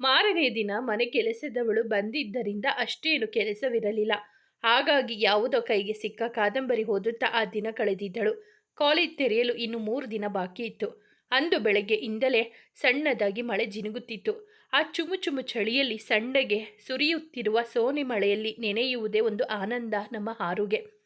ಮಾರನೇ ದಿನ ಮನೆ ಕೆಲಸದವಳು ಬಂದಿದ್ದರಿಂದ ಅಷ್ಟೇನು ಕೆಲಸವಿರಲಿಲ್ಲ. ಹಾಗಾಗಿ ಯಾವುದೋ ಕೈಗೆ ಸಿಕ್ಕ ಕಾದಂಬರಿ ಓದುತ್ತಾ ಆ ದಿನ ಕಳೆದಿದ್ದಳು. ಕಾಲೇಜ್ ತೆರೆಯಲು ಇನ್ನು ಮೂರು ದಿನ ಬಾಕಿ ಇತ್ತು. ಅಂದು ಬೆಳಗ್ಗೆ ಇಂದಲೇ ಸಣ್ಣದಾಗಿ ಮಳೆ ಜಿನುಗುತ್ತಿತ್ತು. ಆ ಚುಮು ಚುಮು ಚಳಿಯಲ್ಲಿ ಸಣ್ಣಗೆ ಸುರಿಯುತ್ತಿರುವ ಸೋನೆ ಮಳೆಯಲ್ಲಿ ನೆನೆಯುವುದೇ ಒಂದು ಆನಂದ, ನಮ್ಮ ಹಾರುಗೆ.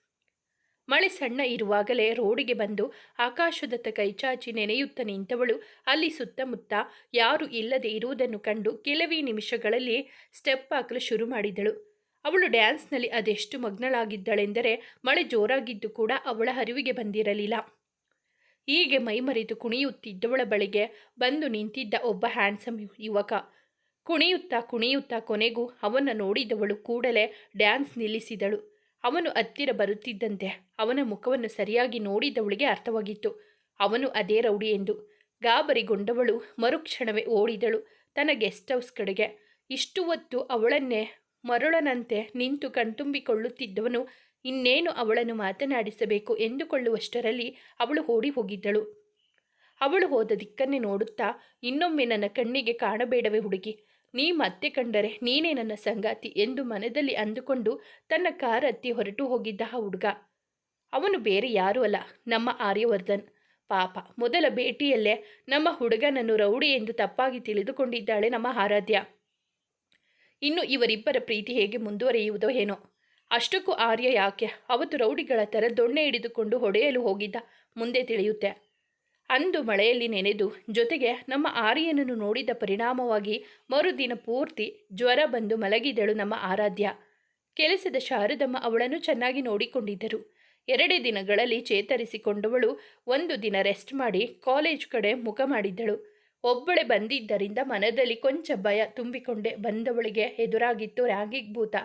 ಮಳೆ ಸಣ್ಣ ಇರುವಾಗಲೇ ರೋಡಿಗೆ ಬಂದು ಆಕಾಶದತ್ತ ಕೈಚಾಚಿ ನೆನೆಯುತ್ತ ನಿಂತವಳು. ಅಲ್ಲಿ ಸುತ್ತಮುತ್ತ ಯಾರು ಇಲ್ಲದೆ ಇರುವುದನ್ನು ಕಂಡು ಕೆಲವೇ ನಿಮಿಷಗಳಲ್ಲಿ ಸ್ಟೆಪ್ ಹಾಕಲು ಶುರು ಮಾಡಿದಳು. ಅವಳು ಡ್ಯಾನ್ಸ್ನಲ್ಲಿ ಅದೆಷ್ಟು ಮಗ್ನಳಾಗಿದ್ದಳೆಂದರೆ ಮಳೆ ಜೋರಾಗಿದ್ದು ಕೂಡ ಅವಳ ಹರಿವಿಗೆ ಬಂದಿರಲಿಲ್ಲ. ಹೀಗೆ ಮೈಮರೆತು ಕುಣಿಯುತ್ತಿದ್ದವಳ ಬಳಿಗೆ ಬಂದು ನಿಂತಿದ್ದ ಒಬ್ಬ ಹ್ಯಾಂಡ್ಸಮ್ ಯುವಕ. ಕುಣಿಯುತ್ತಾ ಕುಣಿಯುತ್ತಾ ಕೊನೆಗೂ ಅವನ ನೋಡಿದವಳು ಕೂಡಲೇ ಡ್ಯಾನ್ಸ್ ನಿಲ್ಲಿಸಿದಳು. ಅವನು ಹತ್ತಿರ ಬರುತ್ತಿದ್ದಂತೆ ಅವನ ಮುಖವನ್ನು ಸರಿಯಾಗಿ ನೋಡಿದವಳಿಗೆ ಅರ್ಥವಾಗಿತ್ತು. ಅವನು ಅದೇ ರೌಡಿ ಎಂದು. ಗಾಬರಿಗೊಂಡವಳು ಮರುಕ್ಷಣವೇ ಓಡಿದಳು ತನ್ನ ಗೆಸ್ಟ್ ಹೌಸ್ ಕಡೆಗೆ. ಇಷ್ಟು ಹೊತ್ತು ಅವಳನ್ನೇ ಮರುಳನಂತೆ ನಿಂತು ಕಣ್ತುಂಬಿಕೊಳ್ಳುತ್ತಿದ್ದವನು ಇನ್ನೇನು ಅವಳನ್ನು ಮಾತನಾಡಿಸಬೇಕು ಎಂದುಕೊಳ್ಳುವಷ್ಟರಲ್ಲಿ ಅವಳು ಓಡಿ ಹೋಗಿದ್ದಳು. ಅವಳು ಹೋದ ದಿಕ್ಕನ್ನೇ ನೋಡುತ್ತಾ ಇನ್ನೊಮ್ಮೆ ನನ್ನ ಕಣ್ಣಿಗೆ ಕಾಣಬೇಡವೇ ಹುಡುಗಿ. ನೀ ಮತ್ತೆ ಕಂಡರೆ ನೀನೇ ನನ್ನ ಸಂಗಾತಿ ಎಂದು ಮನದಲ್ಲಿ ಅಂದುಕೊಂಡು ತನ್ನ ಕಾರ್ ಹತ್ತಿ ಹೊರಟು ಹೋಗಿದ್ದ ಆ ಹುಡುಗ. ಅವನು ಬೇರೆ ಯಾರೂ ಅಲ್ಲ, ನಮ್ಮ ಆರ್ಯವರ್ಧನ್. ಪಾಪ, ಮೊದಲ ಭೇಟಿಯಲ್ಲೇ ನಮ್ಮ ಹುಡುಗನನ್ನು ರೌಡಿ ಎಂದು ತಪ್ಪಾಗಿ ತಿಳಿದುಕೊಂಡಿದ್ದಾಳೆ ನಮ್ಮ ಆರಾಧ್ಯ. ಇನ್ನು ಇವರಿಬ್ಬರ ಪ್ರೀತಿ ಹೇಗೆ ಮುಂದುವರಿಯುವುದೋ ಏನೋ. ಅಷ್ಟಕ್ಕೂ ಆರ್ಯ ಯಾಕೆ, ಅವತ್ತು ರೌಡಿಗಳ ಥರ ದೊಣ್ಣೆ ಹಿಡಿದುಕೊಂಡು ಹೊಡೆಯಲು ಹೋಗಿದ್ದ, ಮುಂದೆ ತಿಳಿಯುತ್ತೆ. ಅಂದು ಮಳೆಯಲ್ಲಿ ನೆನೆದು ಜೊತೆಗೆ ನಮ್ಮ ಆರ್ಯನನ್ನು ನೋಡಿದ ಪರಿಣಾಮವಾಗಿ ಮರುದಿನ ಪೂರ್ತಿ ಜ್ವರ ಬಂದು ಮಲಗಿದಳು ನಮ್ಮ ಆರಾಧ್ಯ. ಕೆಲಸದ ಶಾರದಮ್ಮ ಅವಳನ್ನು ಚೆನ್ನಾಗಿ ನೋಡಿಕೊಂಡಿದ್ದರು. ಎರಡೇ ದಿನಗಳಲ್ಲಿ ಚೇತರಿಸಿಕೊಂಡವಳು ಒಂದು ದಿನ ರೆಸ್ಟ್ ಮಾಡಿ ಕಾಲೇಜ್ ಕಡೆ ಮುಖ ಮಾಡಿದ್ದಳು. ಒಬ್ಬಳೆ ಬಂದಿದ್ದರಿಂದ ಮನದಲ್ಲಿ ಕೊಂಚ ಭಯ ತುಂಬಿಕೊಂಡೆ ಬಂದವಳಿಗೆ ಎದುರಾಗಿತ್ತು ರ್ಯಾಗಿಂಗ್ ಭೂತ.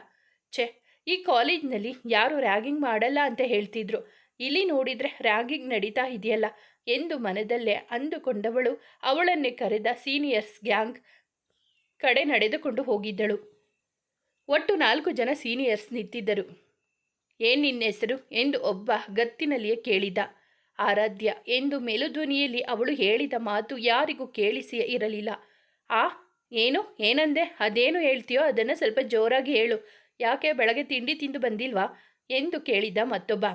ಛೆ, ಈ ಕಾಲೇಜ್ನಲ್ಲಿ ಯಾರು ರ್ಯಾಗಿಂಗ್ ಮಾಡಲ್ಲ ಅಂತ ಹೇಳ್ತಿದ್ರು. ಇಲ್ಲಿ ನೋಡಿದರೆ ರ್ಯಾಗಿಂಗ್ ನಡೀತಾ ಇದೆಯಲ್ಲ ಎಂದು ಮನದಲ್ಲೇ ಅಂದುಕೊಂಡವಳು. ಅವಳನ್ನೇ ಕರೆದ ಸೀನಿಯರ್ಸ್ ಗ್ಯಾಂಗ್ ಕಡೆ ನಡೆದುಕೊಂಡು ಹೋಗಿದ್ದಳು. ಒಟ್ಟು ನಾಲ್ಕು ಜನ ಸೀನಿಯರ್ಸ್ ನಿಂತಿದ್ದರು. ಏನು ನಿನ್ನ ಹೆಸರು? ಎಂದು ಒಬ್ಬ ಗತ್ತಿನಲ್ಲಿಯೇ ಕೇಳಿದ. ಆರಾಧ್ಯ, ಎಂದು ಮೆಲುಧ್ವನಿಯಲ್ಲಿ ಅವಳು ಹೇಳಿದ ಮಾತು ಯಾರಿಗೂ ಕೇಳಿಸಿ ಇರಲಿಲ್ಲ. ಆ, ಏನು? ಏನಂದೆ? ಅದೇನು ಹೇಳ್ತೀಯೋ ಅದನ್ನು ಸ್ವಲ್ಪ ಜೋರಾಗಿ ಹೇಳು. ಯಾಕೆ ಬೆಳಗ್ಗೆ ತಿಂಡಿ ತಿಂದು ಬಂದಿಲ್ವಾ? ಎಂದು ಕೇಳಿದ ಮತ್ತೊಬ್ಬ.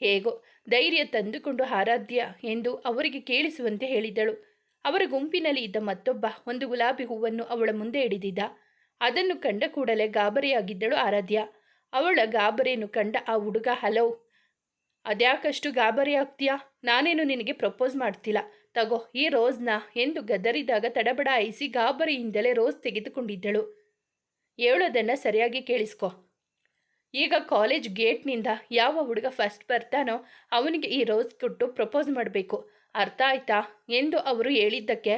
ಹೇಗೋ ಧೈರ್ಯ ತಂದುಕೊಂಡು ಆರಾಧ್ಯ ಎಂದು ಅವರಿಗೆ ಕೇಳಿಸುವಂತೆ ಹೇಳಿದಳು. ಅವರ ಗುಂಪಿನಲ್ಲಿ ಇದ್ದ ಮತ್ತೊಬ್ಬ ಒಂದು ಗುಲಾಬಿ ಹೂವನ್ನು ಅವಳ ಮುಂದೆ ಹಿಡಿದಿದ್ದ. ಅದನ್ನು ಕಂಡ ಕೂಡಲೇ ಗಾಬರಿಯಾಗಿದ್ದಳು ಆರಾಧ್ಯ. ಅವಳ ಗಾಬರಿಯನ್ನು ಕಂಡ ಆ ಹುಡುಗ, ಹಲೋ, ಅದ್ಯಾಕಷ್ಟು ಗಾಬರಿ ಆಗ್ತೀಯಾ ನಾನೇನು ನಿನಗೆ ಪ್ರಪೋಸ್ ಮಾಡ್ತಿಲ್ಲ. ತಗೋ, ಈ ರೋಸ್ನ ಎಂದು ಗದರಿದಾಗ ತಡಬಡಾಯಿಸಿ ಗಾಬರಿಯಿಂದಲೇ ರೋಸ್ ತೆಗೆದುಕೊಂಡಿದ್ದಳು. ಹೇಳೋದನ್ನು ಸರಿಯಾಗಿ ಕೇಳಿಸ್ಕೊ. ಈಗ ಕಾಲೇಜ್ ಗೇಟ್ನಿಂದ ಯಾವ ಹುಡುಗ ಫಸ್ಟ್ ಬರ್ತಾನೋ ಅವನಿಗೆ ಈ ರೋಸ್ ಕೊಟ್ಟು ಪ್ರಪೋಸ್ ಮಾಡಬೇಕು. ಅರ್ಥ ಆಯ್ತಾ? ಎಂದು ಅವರು ಹೇಳಿದ್ದಕ್ಕೆ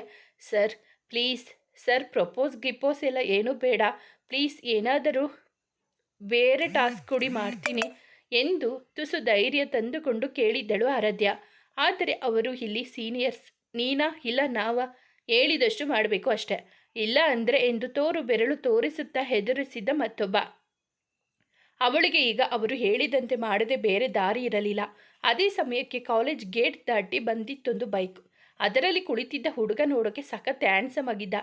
ಸರ್ ಪ್ಲೀಸ್ ಸರ್ ಪ್ರಪೋಸ್ ಗಿಪೋಸ್ ಎಲ್ಲ ಏನೂ ಬೇಡ. ಪ್ಲೀಸ್ ಏನಾದರೂ ಬೇರೆ ಟಾಸ್ಕ್ ಕೊಡಿ, ಮಾಡ್ತೀನಿ ಎಂದು ತುಸು ಧೈರ್ಯ ತಂದುಕೊಂಡು ಕೇಳಿದ್ದಳು ಆರಾಧ್ಯ. ಆದರೆ ಅವರು ಇಲ್ಲಿ ಸೀನಿಯರ್ಸ್ ನೀನಾ, ಇಲ್ಲ ನಾವ ಹೇಳಿದಷ್ಟು ಮಾಡಬೇಕು ಅಷ್ಟೆ. ಇಲ್ಲ ಅಂದರೆ ಎಂದು ತೋರು ಬೆರಳು ತೋರಿಸುತ್ತಾ ಹೆದರಿಸಿದ ಮತ್ತೊಬ್ಬ. ಅವಳಿಗೆ ಈಗ ಅವರು ಹೇಳಿದಂತೆ ಮಾಡದೆ ಬೇರೆ ದಾರಿ ಇರಲಿಲ್ಲ. ಅದೇ ಸಮಯಕ್ಕೆ ಕಾಲೇಜ್ ಗೇಟ್ ದಾಟಿ ಬಂದಿತ್ತೊಂದು ಬೈಕ್. ಅದರಲ್ಲಿ ಕುಳಿತಿದ್ದ ಹುಡುಗ ನೋಡೋಕೆ ಸಖತ್ ಹ್ಯಾಂಡ್ಸಮ್ ಆಗಿದ್ದ.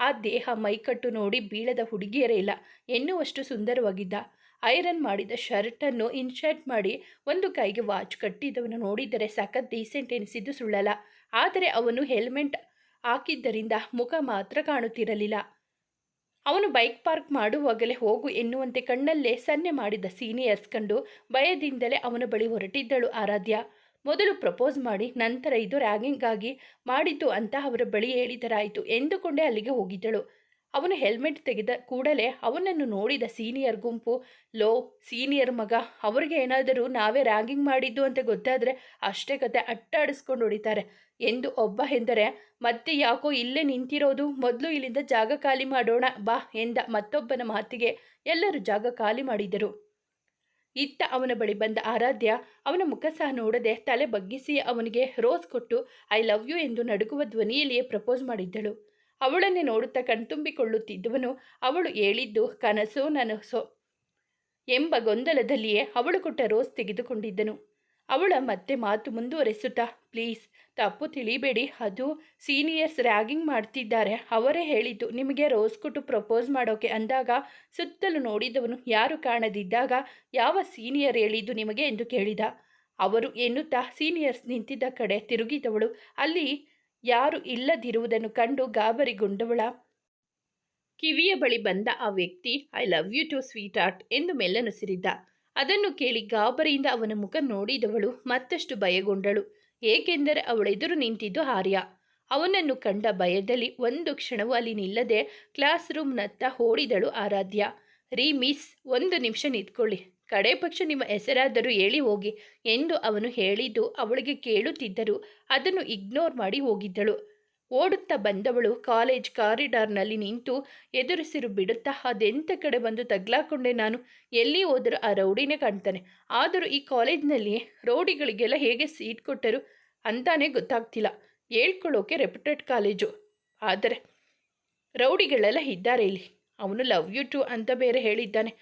ಆ ದೇಹ ಮೈಕಟ್ಟು ನೋಡಿ ಬೀಳದ ಹುಡುಗಿಯರೇ ಇಲ್ಲ. ಎನ್ನುವಷ್ಟು ಸುಂದರವಾಗಿದ್ದ. ಐರನ್ ಮಾಡಿದ ಶರ್ಟನ್ನು ಇನ್ಶರ್ಟ್ ಮಾಡಿ ಒಂದು ಕೈಗೆ ವಾಚ್ ಕಟ್ಟಿದ್ದವನು ನೋಡಿದರೆ ಸಖತ್ ಡೀಸೆಂಟ್ ಎನಿಸಿದ್ದು ಸುಳ್ಳಲ್ಲ. ಆದರೆ ಅವನು ಹೆಲ್ಮೆಟ್ ಹಾಕಿದ್ದರಿಂದ ಮುಖ ಮಾತ್ರ ಕಾಣುತ್ತಿರಲಿಲ್ಲ. ಅವನು ಬೈಕ್ ಪಾರ್ಕ್ ಮಾಡುವಾಗಲೇ ಹೋಗು ಎನ್ನುವಂತೆ ಕಣ್ಣಲ್ಲೇ ಸನ್ನೆ ಮಾಡಿದ ಸೀನಿಯರ್ಸ್ ಕಂಡು ಭಯದಿಂದಲೇ ಅವನ ಬಳಿ ಹೊರಟಿದ್ದಳು ಆರಾಧ್ಯ. ಮೊದಲು ಪ್ರಪೋಸ್ ಮಾಡಿ, ನಂತರ ಇದು ರ್ಯಾಗಿಂಗಾಗಿ ಮಾಡಿದ್ದು ಅಂತ ಅವರ ಬಳಿ ಹೇಳಿದರಾಯಿತು. ಎಂದುಕೊಂಡೇ ಅಲ್ಲಿಗೆ ಹೋಗಿದ್ದಳು. ಅವನು ಹೆಲ್ಮೆಟ್ ತೆಗೆದ ಕೂಡಲೇ ಅವನನ್ನು ನೋಡಿದ ಸೀನಿಯರ್ ಗುಂಪು, ಲೋ ಸೀನಿಯರ್ ಮಗ, ಅವ್ರಿಗೆ ಏನಾದರೂ ನಾವೇ ರ್ಯಾಗಿಂಗ್ ಮಾಡಿದ್ದು ಅಂತ ಗೊತ್ತಾದರೆ ಅಷ್ಟೇ ಕತೆ ಅಟ್ಟಾಡಿಸ್ಕೊಂಡು ಹೊಡಿತಾರೆ. ಎಂದು ಒಬ್ಬ ಎಂದರೆ, ಮತ್ತೆ ಯಾಕೋ ಇಲ್ಲೇ ನಿಂತಿರೋದು, ಮೊದಲು ಇಲ್ಲಿಂದ ಜಾಗ ಖಾಲಿ ಮಾಡೋಣ, ಬಾ ಎಂದ ಮತ್ತೊಬ್ಬನ ಮಾತಿಗೆ ಎಲ್ಲರೂ ಜಾಗ ಖಾಲಿ ಮಾಡಿದರು. ಇತ್ತ ಅವನ ಬಳಿ ಬಂದ ಆರಾಧ್ಯ, ಅವನ ಮುಖ ಸಹ ನೋಡದೆ ತಲೆ ಬಗ್ಗಿಸಿ ಅವನಿಗೆ ರೋಸ್ ಕೊಟ್ಟು ಐ ಲವ್ ಯು ಎಂದು ನಡುಗುವ ಧ್ವನಿಯಲ್ಲಿಯೇ ಪ್ರಪೋಸ್ ಮಾಡಿದ್ದಳು. ಅವಳನ್ನೇ ನೋಡುತ್ತಾ ಕಣ್ತುಂಬಿಕೊಳ್ಳುತ್ತಿದ್ದವನು ಅವಳು ಹೇಳಿದ್ದು, ಕನಸೋ ನನಸೋ ಎಂಬ ಗೊಂದಲದಲ್ಲಿಯೇ ಅವಳು ಕೊಟ್ಟ ರೋಸ್ ತೆಗೆದುಕೊಂಡಿದ್ದನು. ಅವಳ ಮತ್ತೆ ಮಾತು ಮುಂದುವರೆಸುತ್ತಾ, ಪ್ಲೀಸ್, ತಪ್ಪು ತಿಳಿಬೇಡಿ. ಅದು ಸೀನಿಯರ್ಸ್ ರ್ಯಾಗಿಂಗ್ ಮಾಡ್ತಿದ್ದಾರೆ. ಅವರೇ ಹೇಳಿದ್ದು, ನಿಮಗೆ ರೋಸ್ ಕೊಟ್ಟು ಪ್ರಪೋಸ್ ಮಾಡೋಕೆ ಅಂದಾಗ ಸುತ್ತಲೂ ನೋಡಿದವನು ಯಾರು ಕಾಣದಿದ್ದಾಗ ಯಾವ ಸೀನಿಯರ್ ಹೇಳಿದ್ದು ನಿಮಗೆ ಎಂದು ಕೇಳಿದ. ಅವರು ಎನ್ನುತ್ತಾ ಸೀನಿಯರ್ಸ್ ನಿಂತಿದ್ದ ಕಡೆ ತಿರುಗಿದವಳು. ಅಲ್ಲಿ ಯಾರು ಇಲ್ಲದಿರುವುದನ್ನು ಕಂಡು ಗಾಬರಿಗೊಂಡವಳ. ಕಿವಿಯ ಬಳಿ ಬಂದ ಆ ವ್ಯಕ್ತಿ I love you too sweetheart ಎಂದು ಮೆಲ್ಲನುಸಿರಿದ್ದ ಅದನ್ನು ಕೇಳಿ ಗಾಬರಿಯಿಂದ ಅವನ ಮುಖ ನೋಡಿದವಳು ಮತ್ತಷ್ಟು ಭಯಗೊಂಡಳು. ಏಕೆಂದರೆ ಅವಳೆದುರು ನಿಂತಿದ್ದು ಆರ್ಯ. ಅವನನ್ನು ಕಂಡ ಭಯದಲ್ಲಿ ಒಂದು ಕ್ಷಣವೂ ಅಲ್ಲಿ ನಿಲ್ಲದೆ ಕ್ಲಾಸ್ ರೂಮ್ನತ್ತ ಓಡಿದಳು ಆರಾಧ್ಯ. ರೀ, ಮಿಸ್, ಒಂದು ನಿಮಿಷ ನಿಂತ್ಕೊಳ್ಳಿ. ಕಡೆ ಪಕ್ಷ ನಿಮ್ಮ ಹೆಸರಾದರೂ ಹೇಳಿ ಹೋಗಿ ಎಂದು ಅವನು ಹೇಳಿದ್ದು ಅವಳಿಗೆ ಕೇಳುತ್ತಿದ್ದರು. ಅದನ್ನು ಇಗ್ನೋರ್ ಮಾಡಿ ಹೋಗಿದ್ದಳು. ಓಡುತ್ತಾ ಬಂದವಳು ಕಾಲೇಜ್ ಕಾರಿಡಾರ್ನಲ್ಲಿ ನಿಂತು ಎದುರಿಸಿರು ಬಿಡುತ್ತಾ ಅದೆಂಥ ಕಡೆ ಬಂದು ತಗ್ಲಾಕೊಂಡೆ ನಾನು? ಎಲ್ಲಿ ಹೋದರೂ ಆ ರೌಡಿನೇ ಕಾಣ್ತಾನೆ. ಆದರೂ ಈ ಕಾಲೇಜ್ನಲ್ಲಿ ರೌಡಿಗಳಿಗೆಲ್ಲ ಹೇಗೆ ಸೀಟ್ ಕೊಟ್ಟರು ಅಂತಾನೆ ಗೊತ್ತಾಗ್ತಿಲ್ಲ. ಹೇಳ್ಕೊಳ್ಳೋಕೆ ರೆಪ್ಯುಟೆಡ್ ಕಾಲೇಜು ಆದರೆ ರೌಡಿಗಳೆಲ್ಲ ಇದ್ದಾರೆ ಇಲ್ಲಿ. ಅವನು ಲವ್ ಯು ಟು ಅಂತ ಬೇರೆ ಹೇಳಿದ್ದಾನೆ.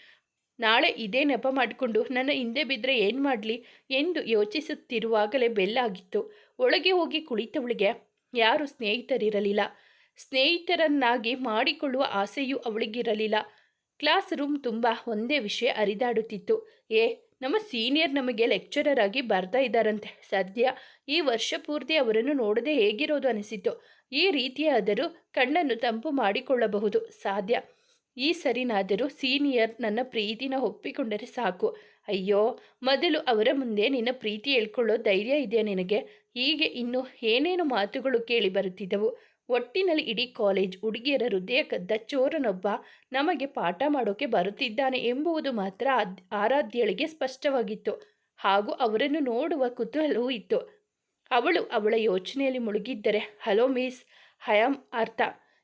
ನಾಳೆ ಇದೇ ನೆಪ ಮಾಡಿಕೊಂಡು ನನ್ನ ಹಿಂದೆ ಬಿದ್ದರೆ ಏನು ಮಾಡಲಿ ಎಂದು ಯೋಚಿಸುತ್ತಿರುವಾಗಲೇ ಬೆಲ್ಲಾಗಿತ್ತು ಒಳಗೆ ಹೋಗಿ ಕುಳಿತವಳಿಗೆ ಯಾರು ಸ್ನೇಹಿತರಿರಲಿಲ್ಲ. ಸ್ನೇಹಿತರನ್ನಾಗಿ ಮಾಡಿಕೊಳ್ಳುವ ಆಸೆಯೂ ಅವಳಿಗಿರಲಿಲ್ಲ. ಕ್ಲಾಸ್ ರೂಮ್ ತುಂಬ ಒಂದೇ ವಿಷಯ ಹರಿದಾಡುತ್ತಿತ್ತು ಏ, ನಮ್ಮ ಸೀನಿಯರ್ ನಮಗೆ ಲೆಕ್ಚರರ್ ಆಗಿ ಬರ್ತಾ ಇದ್ದಾರಂತೆ. ಸದ್ಯ ಈ ವರ್ಷ ಪೂರ್ತಿ ಅವರನ್ನು ನೋಡದೆ ಹೇಗಿರೋದು ಅನಿಸಿತು ಈ ರೀತಿಯಾದರೂ ಕಣ್ಣನ್ನು ತಂಪು ಮಾಡಿಕೊಳ್ಳಬಹುದು. ಸಾಧ್ಯ. ಈ ಸರಿನಾದರೂ ಸೀನಿಯರ್ ನನ್ನ ಪ್ರೀತಿನ ಒಪ್ಪಿಕೊಂಡರೆ ಸಾಕು. ಅಯ್ಯೋ, ಮೊದಲು ಅವರ ಮುಂದೆ ನಿನ್ನ ಪ್ರೀತಿ ಹೇಳ್ಕೊಳ್ಳೋ ಧೈರ್ಯ ಇದೆಯಾ ನಿನಗೆ? ಹೀಗೆ ಇನ್ನು ಏನೇನು ಮಾತುಗಳು ಕೇಳಿ ಬರುತ್ತಿದ್ದವು? ಒಟ್ಟಿನಲ್ಲಿ ಇಡೀ ಕಾಲೇಜ್ ಹುಡುಗಿಯರ ಹೃದಯ ಕದ್ದ ಚೋರನೊಬ್ಬ ನಮಗೆ ಪಾಠ ಮಾಡೋಕೆ ಬರುತ್ತಿದ್ದಾನೆ ಎಂಬುದು ಮಾತ್ರ ಆರಾಧ್ಯಳಿಗೆ ಸ್ಪಷ್ಟವಾಗಿತ್ತು. ಹಾಗೂ ಅವರನ್ನು ನೋಡುವ ಕುತೂಹಲವೂ ಇತ್ತು. ಅವಳು ಅವಳ ಯೋಚನೆಯಲ್ಲಿ ಮುಳುಗಿದ್ದರೆ, ಹಲೋ ಮಿಸ್ ಹಯಾಮ್ ಅರ್ಥ.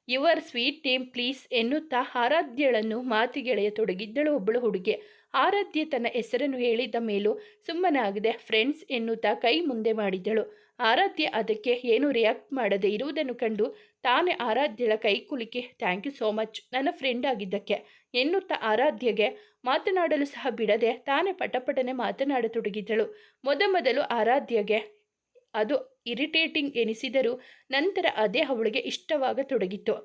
ಯುವರ್ ಸ್ವೀಟ್ ಟೀಮ್ ಪ್ಲೀಸ್ ಎನ್ನುತ್ತಾ ಆರಾಧ್ಯಳನ್ನು ಮಾತಿಗೆಳೆಯತೊಡಗಿದ್ದಳು ಒಬ್ಬಳು ಹುಡುಗಿ. ಆರಾಧ್ಯ ತನ್ನ ಹೆಸರನ್ನು ಹೇಳಿದ ಮೇಲೂ ಸುಮ್ಮನಾಗದೆ ಫ್ರೆಂಡ್ಸ್ ಎನ್ನುತ್ತಾ ಕೈ ಮುಂದೆ ಮಾಡಿದಳು ಆರಾಧ್ಯ ಅದಕ್ಕೆ ಏನು ರಿಯಾಕ್ಟ್ ಮಾಡದೆ ಇರುವುದನ್ನು ಕಂಡು ತಾನೇ ಆರಾಧ್ಯಳ ಕೈ ಕುಲಿಕೆ, ಥ್ಯಾಂಕ್ ಯು ಸೋ ಮಚ್, ನನ್ನ ಫ್ರೆಂಡ್ ಆಗಿದ್ದಕ್ಕೆ, ಎನ್ನುತ್ತಾ ಆರಾಧ್ಯಗೆ ಮಾತನಾಡಲು ಸಹ ಬಿಡದೆ ತಾನೇ ಪಟಪಟನೆ ಮಾತನಾಡತೊಡಗಿದ್ದಳು. ಮೊದಮೊದಲು ಆರಾಧ್ಯಗೆ ಅದು ಇರಿಟೇಟಿಂಗ್ ಎನಿಸಿದರೂ ನಂತರ ಅದೇ ಅವಳಿಗೆ ಇಷ್ಟವಾಗತೊಡಗಿತು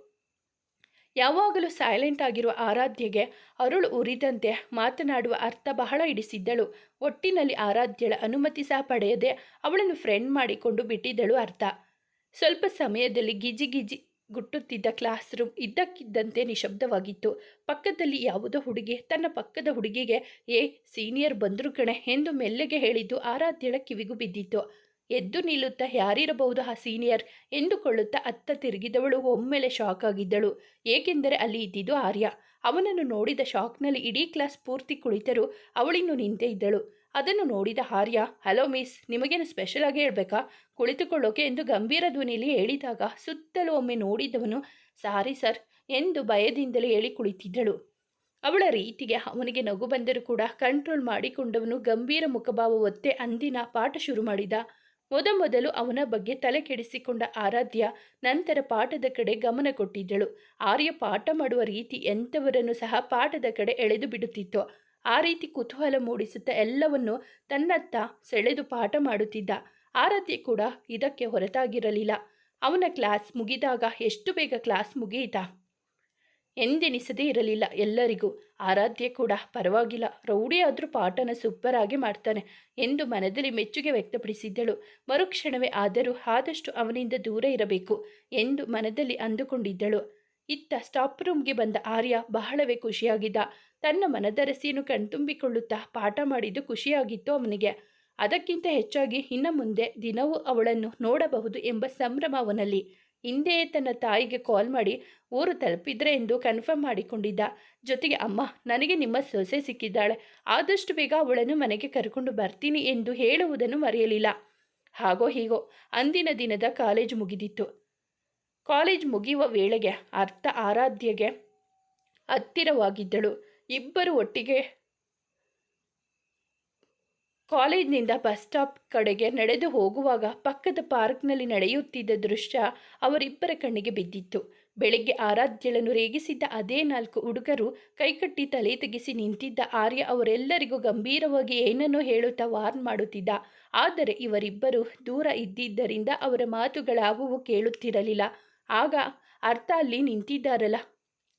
ಯಾವಾಗಲೂ ಸೈಲೆಂಟ್ ಆಗಿರುವ ಆರಾಧ್ಯಗೆ ಅರುಳು ಉರಿದಂತೆ ಮಾತನಾಡುವ ಅರ್ಥ ಬಹಳ ಹಿಡಿಸಿದ್ದಳು. ಒಟ್ಟಿನಲ್ಲಿ ಆರಾಧ್ಯಳ ಅನುಮತಿ ಸಹ ಪಡೆಯದೆ ಅವಳನ್ನು ಫ್ರೆಂಡ್ ಮಾಡಿಕೊಂಡು ಬಿಟ್ಟಿದ್ದಳು ಅರ್ಥ. ಸ್ವಲ್ಪ ಸಮಯದಲ್ಲಿ ಗಿಜಿ ಗಿಜಿ ಗುಟ್ಟುತ್ತಿದ್ದ ಕ್ಲಾಸ್ ರೂಮ್ ಇದ್ದಕ್ಕಿದ್ದಂತೆ ನಿಶಬ್ದವಾಗಿತ್ತು. ಪಕ್ಕದಲ್ಲಿ ಯಾವುದೋ ಹುಡುಗಿ, ತನ್ನ ಪಕ್ಕದ ಹುಡುಗಿಗೆ, ಏ ಸೀನಿಯರ್ ಬಂದರು ಕಣೆ, ಎಂದು ಮೆಲ್ಲಗೆ ಹೇಳಿದ್ದು ಆರಾಧ್ಯಳ ಕಿವಿಗೂ ಬಿದ್ದಿತ್ತು. ಎದ್ದು ನಿಲ್ಲುತ್ತಾ ಯಾರಿರಬಹುದು ಆ ಸೀನಿಯರ್ ಎಂದುಕೊಳ್ಳುತ್ತಾ ಅತ್ತ ತಿರುಗಿದವಳು. ಒಮ್ಮೆಲೆ ಶಾಕ್ ಆಗಿದ್ದಳು. ಏಕೆಂದರೆ ಅಲ್ಲಿ ಇದ್ದಿದ್ದು ಆರ್ಯ. ಅವನನ್ನು ನೋಡಿದ ಶಾಕ್ನಲ್ಲಿ ಇಡೀ ಕ್ಲಾಸ್ ಪೂರ್ತಿ ಕುಳಿತರು. ಅವಳಿನ್ನು ನಿಂತೇ ಇದ್ದಳು. ಅದನ್ನು ನೋಡಿದ ಆರ್ಯ, ಹಲೋ ಮಿಸ್, ನಿಮಗೇನು ಸ್ಪೆಷಲ್ ಆಗಿ ಹೇಳಬೇಕಾ? ಕುಳಿತುಕೊಳ್ಳೋಕೆ? ಎಂದು ಗಂಭೀರ ಧ್ವನಿಯಲ್ಲಿ ಹೇಳಿದಾಗ ಸುತ್ತಲೂ ಒಮ್ಮೆ ನೋಡಿದವನು, ಸಾರಿ ಸರ್, ಎಂದು ಭಯದಿಂದಲೇ ಹೇಳಿ ಕುಳಿತಿದ್ದಳು. ಅವಳ ರೀತಿಗೆ ಅವನಿಗೆ ನಗು ಬಂದರೂ ಕೂಡ ಕಂಟ್ರೋಲ್ ಮಾಡಿಕೊಂಡವನು ಗಂಭೀರ ಮುಖಭಾವ ಒತ್ತೆ ಅಂದಿನ ಪಾಠ ಶುರು ಮಾಡಿದ. ಮೊದಮೊದಲು ಅವನ ಬಗ್ಗೆ ತಲೆ ಕೆಡಿಸಿಕೊಂಡ ಆರಾಧ್ಯ ನಂತರ ಪಾಠದ ಕಡೆ ಗಮನ ಕೊಟ್ಟಿದ್ದಳು. ಆರ್ಯ ಪಾಠ ಮಾಡುವ ರೀತಿ ಎಂಥವರನ್ನು ಸಹ ಪಾಠದ ಕಡೆ ಎಳೆದು ಬಿಡುತ್ತಿತ್ತು. ಆ ರೀತಿ ಕುತೂಹಲ ಮೂಡಿಸುತ್ತಾ ಎಲ್ಲವನ್ನು ತನ್ನತ್ತ ಸೆಳೆದು ಪಾಠ ಮಾಡುತ್ತಿದ್ದ. ಆರಾಧ್ಯ ಕೂಡ ಇದಕ್ಕೆ ಹೊರತಾಗಿರಲಿಲ್ಲ. ಅವನ ಕ್ಲಾಸ್ ಮುಗಿದಾಗ ಎಷ್ಟು ಬೇಗ ಕ್ಲಾಸ್ ಮುಗಿಯಿತಾ? ಎಂದೆನಿಸದೇ ಇರಲಿಲ್ಲ ಎಲ್ಲರಿಗೂ. ಆರಾಧ್ಯ ಕೂಡ. ಪರವಾಗಿಲ್ಲ. ರೌಡಿ ಆದರೂ ಪಾಠನ ಸೂಪರ್ ಆಗಿ ಮಾಡ್ತಾನೆ ಎಂದು ಮನದಲ್ಲಿ ಮೆಚ್ಚುಗೆ ವ್ಯಕ್ತಪಡಿಸಿದ್ದಳು. ಮರುಕ್ಷಣವೇ ಆದರೂ ಆದಷ್ಟು ಅವನಿಂದ ದೂರ ಇರಬೇಕು ಎಂದು ಮನದಲ್ಲಿ ಅಂದುಕೊಂಡಿದ್ದಳು. ಇತ್ತ ಸ್ಟಾಪ್ ರೂಮ್ಗೆ ಬಂದ ಆರ್ಯ ಬಹಳವೇ ಖುಷಿಯಾಗಿದ್ದ. ತನ್ನ ಮನದರಸಿಯನ್ನು ಕಣ್ತುಂಬಿಕೊಳ್ಳುತ್ತಾ ಪಾಠ ಮಾಡಿದ್ದು ಖುಷಿಯಾಗಿತ್ತು ಅವನಿಗೆ. ಅದಕ್ಕಿಂತ ಹೆಚ್ಚಾಗಿ ಇನ್ನು ಮುಂದೆ ದಿನವೂ ಅವಳನ್ನು ನೋಡಬಹುದು ಎಂಬ ಸಂಭ್ರಮ ಅವನಲ್ಲಿ. ಹಿಂದೆಯೇ ತನ್ನ ತಾಯಿಗೆ ಕಾಲ್ ಮಾಡಿ, ಊರು ತಲುಪಿದ್ರೆ ಎಂದು ಕನ್ಫರ್ಮ್ ಮಾಡಿಕೊಂಡಿದ್ದ. ಜೊತೆಗೆ, ಅಮ್ಮ, ನನಗೆ ನಿಮ್ಮ ಸೊಸೆ ಸಿಕ್ಕಿದ್ದಾಳೆ. ಆದಷ್ಟು ಬೇಗ ಅವಳನ್ನು ಮನೆಗೆ ಕರ್ಕೊಂಡು ಬರ್ತೀನಿ ಎಂದು ಹೇಳುವುದನ್ನು ಮರೆಯಲಿಲ್ಲ. ಹಾಗೋ ಹೀಗೋ, ಅಂದಿನ ದಿನದ ಕಾಲೇಜ್ ಮುಗಿದಿತ್ತು. ಕಾಲೇಜ್ ಮುಗಿಯುವ ವೇಳೆಗೆ ಅರ್ಥ ಆರಾಧ್ಯಗೆ ಹತ್ತಿರವಾಗಿದ್ದಳು. ಇಬ್ಬರು ಒಟ್ಟಿಗೆ ಕಾಲೇಜ್ನಿಂದ ಬಸ್ ಸ್ಟಾಪ್ ಕಡೆಗೆ ನಡೆದು ಹೋಗುವಾಗ ಪಕ್ಕದ ಪಾರ್ಕ್ನಲ್ಲಿ ನಡೆಯುತ್ತಿದ್ದ ದೃಶ್ಯ ಅವರಿಬ್ಬರ ಕಣ್ಣಿಗೆ ಬಿದ್ದಿತ್ತು. ಬೆಳಗ್ಗೆ ಆರಾಧ್ಯಳನ್ನು ರೇಗಿಸಿದ್ದ ಅದೇ ನಾಲ್ಕು ಹುಡುಗರು ಕೈಕಟ್ಟಿ ತಲೆ ತೆಗೆಸಿ ನಿಂತಿದ್ದ ಆರ್ಯ ಅವರೆಲ್ಲರಿಗೂ ಗಂಭೀರವಾಗಿ ಏನನ್ನೋ ಹೇಳುತ್ತಾ ವಾರ್ನ್ ಮಾಡುತ್ತಿದ್ದ. ಆದರೆ ಇವರಿಬ್ಬರು ದೂರ ಇದ್ದಿದ್ದರಿಂದ ಅವರ ಮಾತುಗಳಾವುವು ಕೇಳುತ್ತಿರಲಿಲ್ಲ. ಆಗ ಅರ್ಥ ಅಲ್ಲಿ ನಿಂತಿದ್ದಾರಲ್ಲ?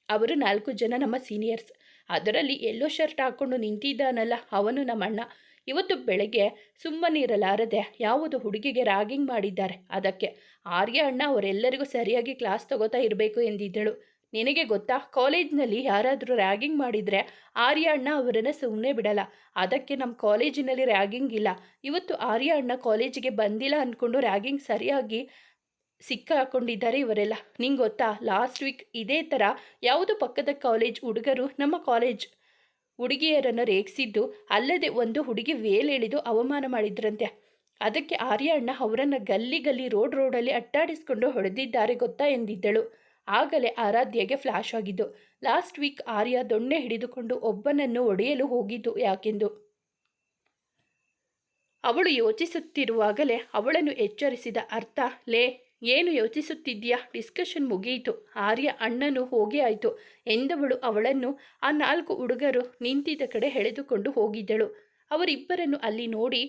ಅವರು ನಾಲ್ಕು ಜನ ನಮ್ಮ ಸೀನಿಯರ್ಸ್. ಅದರಲ್ಲಿ ಎಲ್ಲೋ ಶರ್ಟ್ ಹಾಕ್ಕೊಂಡು ನಿಂತಿದ್ದಾನಲ್ಲ? ಅವನು ನಮ್ಮಣ್ಣ. ಇವತ್ತು ಬೆಳಗ್ಗೆ ಸುಮ್ಮನಿರಲಾರದೆ ಯಾವುದು ಹುಡುಗಿಗೆ ರಾಗಿಂಗ್ ಮಾಡಿದ್ದಾರೆ. ಅದಕ್ಕೆ ಆರ್ಯ ಅಣ್ಣ ಅವರೆಲ್ಲರಿಗೂ ಸರಿಯಾಗಿ ಕ್ಲಾಸ್ ತಗೋತಾ ಇರಬೇಕು ಎಂದಿದ್ದಳು. ನಿನಗೆ ಗೊತ್ತಾ, ಕಾಲೇಜ್ನಲ್ಲಿ ಯಾರಾದರೂ ರ್ಯಾಗಿಂಗ್ ಮಾಡಿದರೆ ಆರ್ಯ ಅಣ್ಣ ಅವರನ್ನು ಸುಮ್ಮನೆ ಬಿಡಲ್ಲ. ಅದಕ್ಕೆ ನಮ್ಮ ಕಾಲೇಜಿನಲ್ಲಿ ರ್ಯಾಗಿಂಗ್ ಇಲ್ಲ. ಇವತ್ತು ಆರ್ಯ ಅಣ್ಣ ಕಾಲೇಜಿಗೆ ಬಂದಿಲ್ಲ ಅಂದ್ಕೊಂಡು ರ್ಯಾಗಿಂಗ್ ಸರಿಯಾಗಿ ಸಿಕ್ಕ ಹಾಕೊಂಡಿದ್ದಾರೆ ಇವರೆಲ್ಲ. ನಿಂಗೆ ಗೊತ್ತಾ, ಲಾಸ್ಟ್ ವೀಕ್ ಇದೇ ಥರ ಯಾವುದು ಪಕ್ಕದ ಕಾಲೇಜ್ ಹುಡುಗರು ನಮ್ಮ ಕಾಲೇಜ್ ಹುಡುಗಿಯರನ್ನು ರೇಗಿಸಿದ್ದು ಅಲ್ಲದೆ ಒಂದು ಹುಡುಗಿ ವೇಲೆಳೆದು ಅವಮಾನ ಮಾಡಿದ್ರಂತೆ. ಅದಕ್ಕೆ ಆರ್ಯ ಅಣ್ಣ ಅವರನ್ನು ಗಲ್ಲಿ ಗಲ್ಲಿ ರೋಡ್ ರೋಡಲ್ಲಿ ಅಟ್ಟಾಡಿಸ್ಕೊಂಡು ಹೊಡೆದಿದ್ದಾರೆ ಗೊತ್ತಾ ಎಂದಿದ್ದಳು. ಆಗಲೇ ಆರಾಧ್ಯಗೆ ಫ್ಲಾಶ್ ಆಗಿದ್ದು, ಲಾಸ್ಟ್ ವೀಕ್ ಆರ್ಯ ದೊಣ್ಣೆ ಹಿಡಿದುಕೊಂಡು ಒಬ್ಬನನ್ನು ಒಡೆಯಲು ಹೋಗಿದ್ದು ಯಾಕೆಂದು? ಅವಳು ಯೋಚಿಸುತ್ತಿರುವಾಗಲೇ ಅವಳನ್ನು ಎಚ್ಚರಿಸಿದ ಅರ್ಥ, ಲೇ ಏನು ಯೋಚಿಸುತ್ತಿದ್ದೀಯಾ? ಡಿಸ್ಕಷನ್ ಮುಗಿಯಿತು ಆರ್ಯ ಅಣ್ಣನು ಹೋಗಿ ಆಯಿತು. ಎಂದವಳು ಅವಳನ್ನು ಆ ನಾಲ್ಕು ಹುಡುಗರು ನಿಂತಿದ್ದ ಕಡೆ ಎಳೆದುಕೊಂಡು ಹೋಗಿದ್ದಳು. ಅವರಿಬ್ಬರನ್ನು ಅಲ್ಲಿ ನೋಡಿ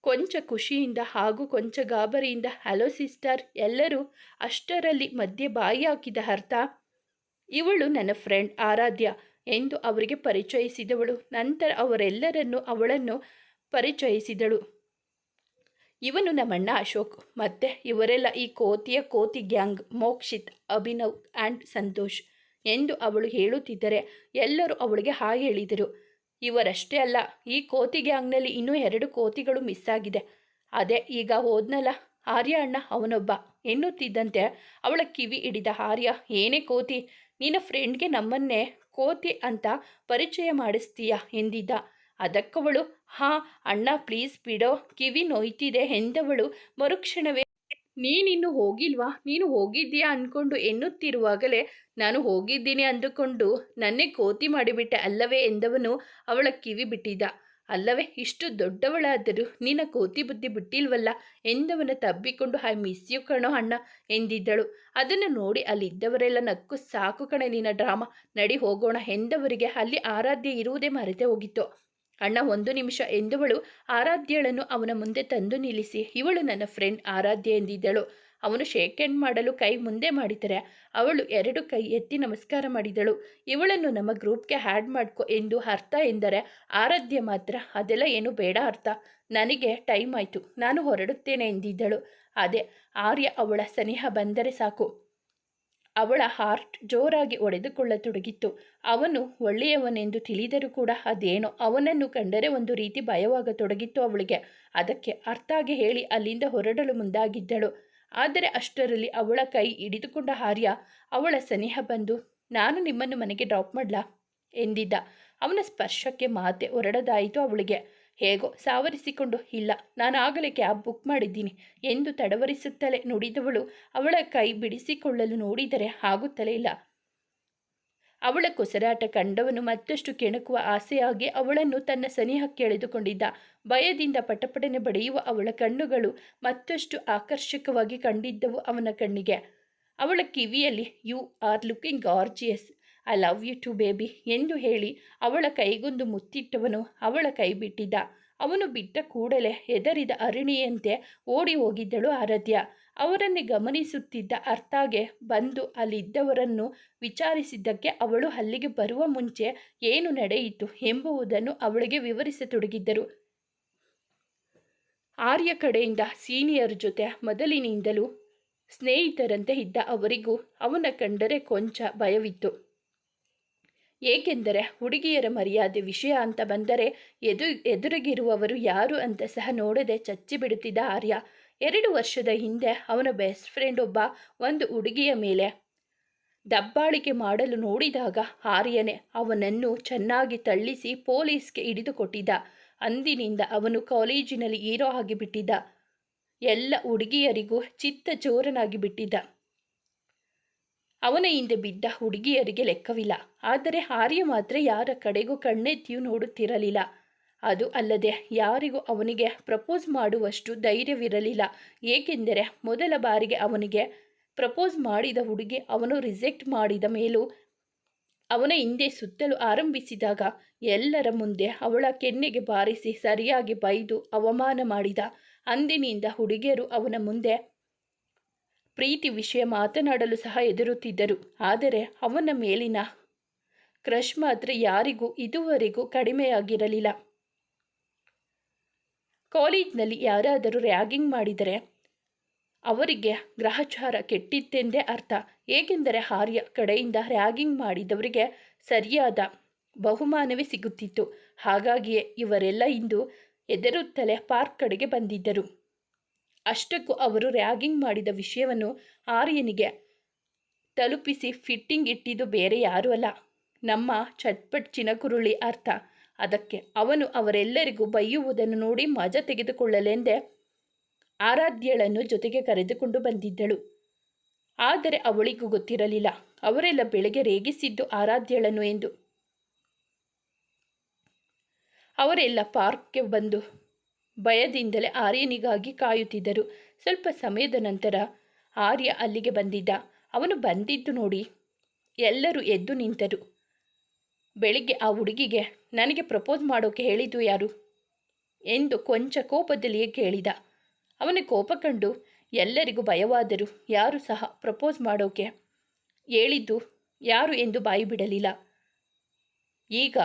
ಕೊಂಚ ಖುಷಿಯಿಂದ ಹಾಗೂ ಕೊಂಚ ಗಾಬರಿಯಿಂದ ಹಲೋ ಸಿಸ್ಟರ್ ಎಲ್ಲರೂ ಅಷ್ಟರಲ್ಲಿ ಮಧ್ಯೆ ಬಾಯಿ ಹಾಕಿದ ಅರ್ಥ? ಇವಳು ನನ್ನ ಫ್ರೆಂಡ್ ಆರಾಧ್ಯ ಎಂದು ಅವರಿಗೆ ಪರಿಚಯಿಸಿದವಳು. ನಂತರ ಅವರೆಲ್ಲರನ್ನು ಅವಳನ್ನು ಪರಿಚಯಿಸಿದಳು. ಇವನು ನಮ್ಮಣ್ಣ ಅಶೋಕ್. ಮತ್ತೆ ಇವರೆಲ್ಲ ಈ ಕೋತಿಯ ಕೋತಿ ಗ್ಯಾಂಗ್ ಮೋಕ್ಷಿತ್, ಅಭಿನವ್ ಆ್ಯಂಡ್ ಸಂತೋಷ್ ಎಂದು ಅವಳು ಹೇಳುತ್ತಿದ್ದರೆ ಎಲ್ಲರೂ ಅವಳಿಗೆ ಹಾಗೆ ಹೇಳಿದರು. ಇವರಷ್ಟೇ ಅಲ್ಲ, ಈ ಕೋತಿ ಗ್ಯಾಂಗ್ನಲ್ಲಿ ಇನ್ನೂ ಎರಡು ಕೋತಿಗಳು ಮಿಸ್ ಆಗಿದೆ. ಅದೇ, ಈಗ ಹೋದ್ನಲ್ಲ? ಆರ್ಯ ಅಣ್ಣ ಅವನೊಬ್ಬ ಎನ್ನುತ್ತಿದ್ದಂತೆ ಅವಳ ಕಿವಿ ಹಿಡಿದ ಆರ್ಯ, ಏನೇ ಕೋತಿ, ನಿನ್ನ ಫ್ರೆಂಡ್ಗೆ ನಮ್ಮನ್ನೇ ಕೋತಿ ಅಂತ ಪರಿಚಯ ಮಾಡಿಸ್ತೀಯ ಎಂದಿದ್ದ. ಅದಕ್ಕವಳು ಹಾ, ಅಣ್ಣ ಪ್ಲೀಸ್ ಬಿಡೋ ಕಿವಿ ನೋಯ್ತಿದೆ. ಎಂದವಳು ಮರುಕ್ಷಣವೇ, ನೀನಿನ್ನು ಹೋಗಿಲ್ವಾ? ನೀನು ಹೋಗಿದ್ದೀಯಾ ಅಂದ್ಕೊಂಡು ಎನ್ನುತ್ತಿರುವಾಗಲೇ ನಾನು ಹೋಗಿದ್ದೀನಿ ಅಂದುಕೊಂಡು ನನ್ನೇ ಕೋತಿ ಮಾಡಿಬಿಟ್ಟೆ ಅಲ್ಲವೇ ಎಂದವನು ಅವಳ ಕಿವಿ ಬಿಟ್ಟಿದ್ದ. ಅಲ್ಲವೇ, ಇಷ್ಟು ದೊಡ್ಡವಳಾದರೂ ನಿನ್ನ ಕೋತಿ ಬುದ್ಧಿ ಬಿಟ್ಟಿಲ್ವಲ್ಲ ಎಂದವನ ತಬ್ಬಿಕೊಂಡು, ಹಾಯ್ ಮಿಸ್ ಯು ಕಣೋ ಅಣ್ಣ, ಎಂದಿದ್ದಳು. ಅದನ್ನು ನೋಡಿ ಅಲ್ಲಿದ್ದವರೆಲ್ಲ ನಕ್ಕು, ಸಾಕು ಕಣೆ, ನಿನ್ನ ಡ್ರಾಮಾ, ನಡಿ ಹೋಗೋಣ, ಎಂದವರಿಗೆ ಅಲ್ಲಿ ಆರಾಧ್ಯ ಇರುವುದೇ ಮರೆತೇ ಹೋಗಿತ್ತು. ಅಣ್ಣ ಒಂದು ನಿಮಿಷ ಎಂದವಳು, ಆರಾಧ್ಯಳನ್ನು ಅವನ ಮುಂದೆ ತಂದು ನಿಲ್ಲಿಸಿ, ಇವಳು ನನ್ನ ಫ್ರೆಂಡ್ ಆರಾಧ್ಯ ಎಂದಿದ್ದಳು. ಅವನು ಶೇಕ್ ಹ್ಯಾಂಡ್ ಮಾಡಲು ಕೈ ಮುಂದೆ ಮಾಡಿದರೆ ಅವಳು ಎರಡು ಕೈ ಎತ್ತಿ ನಮಸ್ಕಾರ ಮಾಡಿದಳು. ಇವಳನ್ನು ನಮ್ಮ ಗ್ರೂಪ್ಗೆ ಹ್ಯಾಡ್ ಮಾಡ್ಕೊ ಎಂದು ಅರ್ಥ ಎಂದರೆ ಆರಾಧ್ಯ ಮಾತ್ರ. ಅದೆಲ್ಲ ಏನು ಬೇಡ ಅರ್ಥ. ನನಗೆ ಟೈಮ್ ಆಯಿತು. ನಾನು ಹೊರಡುತ್ತೇನೆ ಎಂದಿದ್ದಳು. ಅದೇ ಆರ್ಯ ಅವಳ ಸನಿಹ ಬಂದರೆ ಸಾಕು. ಅವಳ ಹಾರ್ಟ್ ಜೋರಾಗಿ ಒಡೆದುಕೊಳ್ಳತೊಡಗಿತ್ತು. ಅವನು ಒಳ್ಳೆಯವನೆಂದು ತಿಳಿದರೂ ಕೂಡ ಅದೇನೋ ಅವನನ್ನು ಕಂಡರೆ ಒಂದು ರೀತಿ ಭಯವಾಗತೊಡಗಿತ್ತು ಅವಳಿಗೆ. ಅದಕ್ಕೆ ಅರ್ಥಾಗಿ ಹೇಳಿ ಅಲ್ಲಿಂದ ಹೊರಡಲು ಮುಂದಾಗಿದ್ದಳು. ಆದರೆ ಅಷ್ಟರಲ್ಲಿ ಅವಳ ಕೈ ಹಿಡಿದುಕೊಂಡ ಹಾರ್ಯ, ಅವಳ ಸನಿಹ ಬಂದು, ನಾನು ನಿಮ್ಮನ್ನು ಮನೆಗೆ ಡ್ರಾಪ್ ಮಾಡಲಾ? ಎಂದಿದ್ದ. ಅವನ ಸ್ಪರ್ಶಕ್ಕೆ ಮಾತೆ ಹೊರಡದಾಯಿತು ಅವಳಿಗೆ. ಹೇಗೋ ಸಾವರಿಸಿಕೊಂಡು, ಇಲ್ಲ, ನಾನು ಆಗಲೇ ಕ್ಯಾಬ್ ಬುಕ್ ಮಾಡಿದ್ದೀನಿ ಎಂದು ತಡವರಿಸುತ್ತಲೇ ನುಡಿದವಳು ಅವಳ ಕೈ ಬಿಡಿಸಿಕೊಳ್ಳಲು ನೋಡಿದರೆ ಆಗುತ್ತಲೇ ಇಲ್ಲ. ಅವಳ ಕೊಸರಾಟ ಕಂಡವನು ಮತ್ತಷ್ಟು ಕೆಣಕುವ ಆಸೆಯಾಗಿ ಅವಳನ್ನು ತನ್ನ ಸನಿಹಕ್ಕೆ ಎಳೆದುಕೊಂಡಿದ್ದ. ಭಯದಿಂದ ಪಟಪಟನೆ ಬಡಿಯುವ ಅವಳ ಕಣ್ಣುಗಳು ಮತ್ತಷ್ಟು ಆಕರ್ಷಕವಾಗಿ ಕಂಡಿದ್ದವು ಅವನ ಕಣ್ಣಿಗೆ. ಅವಳ ಕಿವಿಯಲ್ಲಿ you are looking gorgeous I love you too baby ಎಂದು ಹೇಳಿ ಅವಳ ಕೈಗೊಂದು ಮುತ್ತಿಟ್ಟವನು ಅವಳ ಕೈ ಬಿಟ್ಟಿದ್ದ ಅವನು ಬಿಟ್ಟ ಕೂಡಲೇ ಹೆದರಿದ ಅರಣಿಯಂತೆ ಓಡಿ ಹೋಗಿದ್ದಳು ಆರಾಧ್ಯ. ಅವರನ್ನೇ ಗಮನಿಸುತ್ತಿದ್ದ ಅರ್ಥಾಗೆ ಬಂದು ಅಲ್ಲಿದ್ದವರನ್ನು ವಿಚಾರಿಸಿದ್ದಕ್ಕೆ ಅವಳು ಅಲ್ಲಿಗೆ ಬರುವ ಮುಂಚೆ ಏನು ನಡೆಯಿತು ಎಂಬುವುದನ್ನು ಅವಳಿಗೆ ವಿವರಿಸತೊಡಗಿದ್ದರು. ಆರ್ಯ ಕಡೆಯಿಂದ ಸೀನಿಯರ್ ಜೊತೆ ಮೊದಲಿನಿಂದಲೂ ಸ್ನೇಹಿತರಂತೆ ಇದ್ದ ಅವರಿಗೂ ಅವನ ಕಂಡರೆ ಕೊಂಚ ಭಯವಿತ್ತು. ಏಕೆಂದರೆ ಹುಡುಗಿಯರ ಮರ್ಯಾದೆ ವಿಷಯ ಅಂತ ಬಂದರೆ ಎದು, ಎದುರಿಗಿರುವವರು ಯಾರು ಅಂತ ಸಹ ನೋಡದೆ ಚಚ್ಚಿ ಬಿಡುತ್ತಿದ್ದ ಆರ್ಯ. ಎರಡು ವರ್ಷದ ಹಿಂದೆ ಅವನ ಬೆಸ್ಟ್ ಫ್ರೆಂಡ್ ಒಬ್ಬ ಒಂದು ಹುಡುಗಿಯ ಮೇಲೆ ದಬ್ಬಾಳಿಕೆ ಮಾಡಲು ನೋಡಿದಾಗ ಆರ್ಯನೇ ಅವನನ್ನು ಚೆನ್ನಾಗಿ ತಳ್ಳಿಸಿ ಪೊಲೀಸ್ಗೆ ಹಿಡಿದುಕೊಟ್ಟಿದ್ದ ಅಂದಿನಿಂದ ಅವನು ಕಾಲೇಜಿನಲ್ಲಿ ಹೀರೋ ಆಗಿಬಿಟ್ಟಿದ್ದ. ಎಲ್ಲ ಹುಡುಗಿಯರಿಗೂ ಚಿತ್ತ ಚೋರನಾಗಿ ಬಿಟ್ಟಿದ್ದ ಅವನ ಹಿಂದೆ ಬಿದ್ದ ಹುಡುಗಿಯರಿಗೆ ಲೆಕ್ಕವಿಲ್ಲ. ಆದರೆ ಆರ್ಯ ಮಾತ್ರ ಯಾರ ಕಡೆಗೂ ಕಣ್ಣೆತ್ತಿಯೂ ನೋಡುತ್ತಿರಲಿಲ್ಲ. ಅದು ಅಲ್ಲದೆ ಯಾರಿಗೂ ಅವನಿಗೆ ಪ್ರಪೋಸ್ ಮಾಡುವಷ್ಟು ಧೈರ್ಯವಿರಲಿಲ್ಲ. ಏಕೆಂದರೆ ಮೊದಲ ಬಾರಿಗೆ ಅವನಿಗೆ ಪ್ರಪೋಸ್ ಮಾಡಿದ ಹುಡುಗಿ ಅವನು ರಿಜೆಕ್ಟ್ ಮಾಡಿದ ಮೇಲೂ ಅವನ ಹಿಂದೆ ಸುತ್ತಲು ಆರಂಭಿಸಿದಾಗ ಎಲ್ಲರ ಮುಂದೆ ಅವಳ ಕೆನ್ನೆಗೆ ಬಾರಿಸಿ ಸರಿಯಾಗಿ ಬೈದು ಅವಮಾನ ಮಾಡಿದ. ಅಂದಿನಿಂದ ಹುಡುಗಿಯರು ಅವನ ಮುಂದೆ ಪ್ರೀತಿ ವಿಷಯ ಮಾತನಾಡಲು ಸಹ ಎದುರುತ್ತಿದ್ದರು ಆದರೆ ಅವನ ಮೇಲಿನ ಕ್ರಶ್ ಮಾತ್ರ ಯಾರಿಗೂ ಇದುವರೆಗೂ ಕಡಿಮೆಯಾಗಿರಲಿಲ್ಲ. ಕಾಲೇಜ್ನಲ್ಲಿ ಯಾರಾದರೂ ರ್ಯಾಗಿಂಗ್ ಮಾಡಿದರೆ ಅವರಿಗೆ ಗ್ರಹಚಾರ ಕೆಟ್ಟಿತ್ತೆಂದೇ ಅರ್ಥ. ಏಕೆಂದರೆ ಆರ್ಯ ಕಡೆಯಿಂದ ರ್ಯಾಗಿಂಗ್ ಮಾಡಿದವರಿಗೆ ಸರಿಯಾದ ಬಹುಮಾನವೇ ಸಿಗುತ್ತಿತ್ತು. ಹಾಗಾಗಿಯೇ ಇವರೆಲ್ಲ ಇಂದು ಎದರುತ್ತಲೇ ಪಾರ್ಕ್ ಕಡೆಗೆ ಬಂದಿದ್ದರು. ಅಷ್ಟಕ್ಕೂ ಅವರು ರ್ಯಾಗಿಂಗ್ ಮಾಡಿದ ವಿಷಯವನ್ನು ಆರ್ಯನಿಗೆ ತಲುಪಿಸಿ ಫಿಟ್ಟಿಂಗ್ ಇಟ್ಟಿದ್ದು ಬೇರೆ ಯಾರೂ ಅಲ್ಲ. ನಮ್ಮ ಚಟ್ಪಟ್ ಚಿನಕುರುಳಿ ಅರ್ಥ. ಅದಕ್ಕೆ ಅವನು ಅವರೆಲ್ಲರಿಗೂ ಬೈಯುವುದನ್ನು ನೋಡಿ ಮಜಾ ತೆಗೆದುಕೊಳ್ಳಲೆಂದೇ ಆರಾಧ್ಯಳನ್ನು ಜೊತೆಗೆ ಕರೆದುಕೊಂಡು ಬಂದಿದ್ದಳು. ಆದರೆ ಅವಳಿಗೂ ಗೊತ್ತಿರಲಿಲ್ಲ. ಅವರೆಲ್ಲ ಬೆಳಗ್ಗೆ ರೇಗಿಸಿದ್ದು ಆರಾಧ್ಯಳನ್ನು ಎಂದು. ಅವರೆಲ್ಲ ಪಾರ್ಕ್ಗೆ ಬಂದು ಭಯದಿಂದಲೇ ಆರ್ಯನಿಗಾಗಿ ಕಾಯುತ್ತಿದ್ದರು. ಸ್ವಲ್ಪ ಸಮಯದ ನಂತರ ಆರ್ಯ ಅಲ್ಲಿಗೆ ಬಂದಿದ್ದ. ಅವನು ಬಂದಿದ್ದು ನೋಡಿ. ಎಲ್ಲರೂ ಎದ್ದು ನಿಂತರು. ಬೆಳಿಗ್ಗೆ ಆ ಹುಡುಗಿಗೆ, ನನಗೆ ಪ್ರಪೋಸ್ ಮಾಡೋಕೆ ಹೇಳಿದ್ದು ಯಾರು? ಎಂದು ಕೊಂಚ ಕೋಪದಲ್ಲಿಯೇ ಕೇಳಿದ. ಅವನ ಕೋಪ ಕಂಡು ಎಲ್ಲರಿಗೂ ಭಯವಾದರು ಯಾರು ಸಹ ಪ್ರಪೋಸ್ ಮಾಡೋಕೆ ಹೇಳಿದ್ದು ಯಾರು ಎಂದು ಬಾಯಿ ಬಿಡಲಿಲ್ಲ. ಈಗ